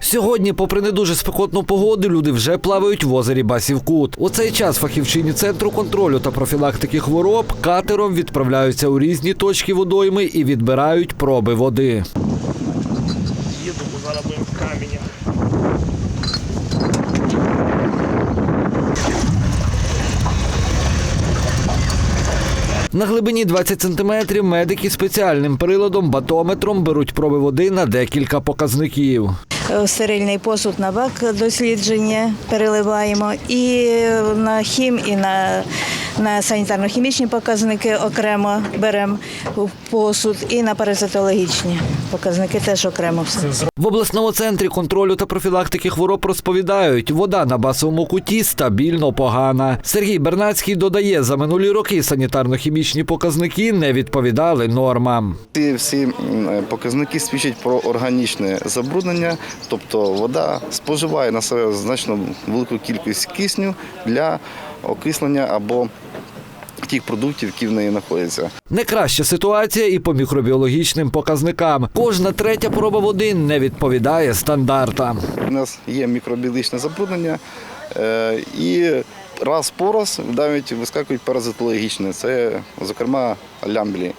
Сьогодні, попри не дуже спекотну погоду, люди вже плавають в озері Басівкут. У цей час фахівчині центру контролю та профілактики хвороб катером відправляються у різні точки водойми і відбирають проби води. Їдемо зараз в камені. На глибині 20 сантиметрів медики спеціальним приладом батометром беруть проби води на декілька показників. Е, стерильний посуд на бак дослідження переливаємо і на хім, і на, на санітарно-хімічні показники окремо беремо в посуд, і на паразитологічні показники теж окремо все. В обласному центрі контролю та профілактики хвороб розповідають, вода на басовому куті стабільно погана. Сергій Бернацький додає, за минулі роки санітарно-хімічні показники не відповідали нормам. Ці всі показники свідчать про органічне забруднення, тобто вода споживає на себе значно велику кількість кисню для окислення або тих продуктів, які в неї знаходяться. Не краща ситуація і по мікробіологічним показникам. Кожна третя проба води не відповідає стандартам. У нас є мікробіологічне забруднення е, і раз по раз навіть вискакують паразитологічні, це, зокрема, лямблі.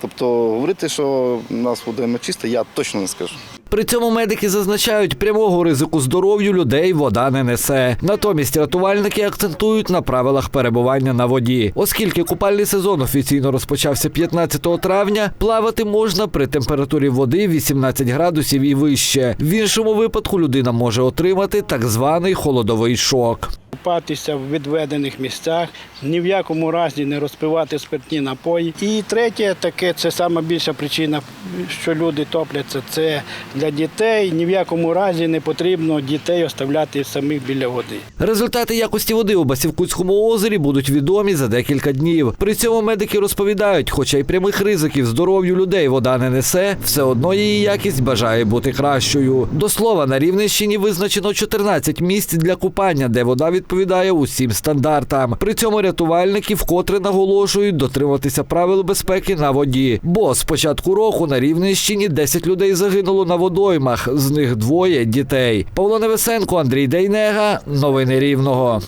Тобто говорити, що у нас вода чиста, я точно не скажу. При цьому медики зазначають, прямого ризику здоров'ю людей вода не несе. Натомість рятувальники акцентують на правилах перебування на воді. Оскільки купальний сезон офіційно розпочався 15 травня, плавати можна при температурі води 18 градусів і вище. В іншому випадку людина може отримати так званий холодовий шок. Купатися в відведених місцях, ні в якому разі не розпивати спиртні напої. І третє, таке це сама більша причина, що люди топляться, це для дітей. Ні в якому разі не потрібно дітей оставляти самих біля води. Результати якості води у Басівкутському озері будуть відомі за декілька днів. При цьому медики розповідають, хоча й прямих ризиків здоров'ю людей вода не несе, все одно її якість бажає бути кращою. До слова, на Рівненщині визначено 14 місць для купання, де вода відповідає усім стандартам. При цьому рятувальники вкотре наголошують дотримуватися правил безпеки на воді. Бо з початку року на Рівненщині 10 людей загинуло на водоймах, з них двоє дітей. Павло Невесенко, Андрій Дейнега. Новини Рівного.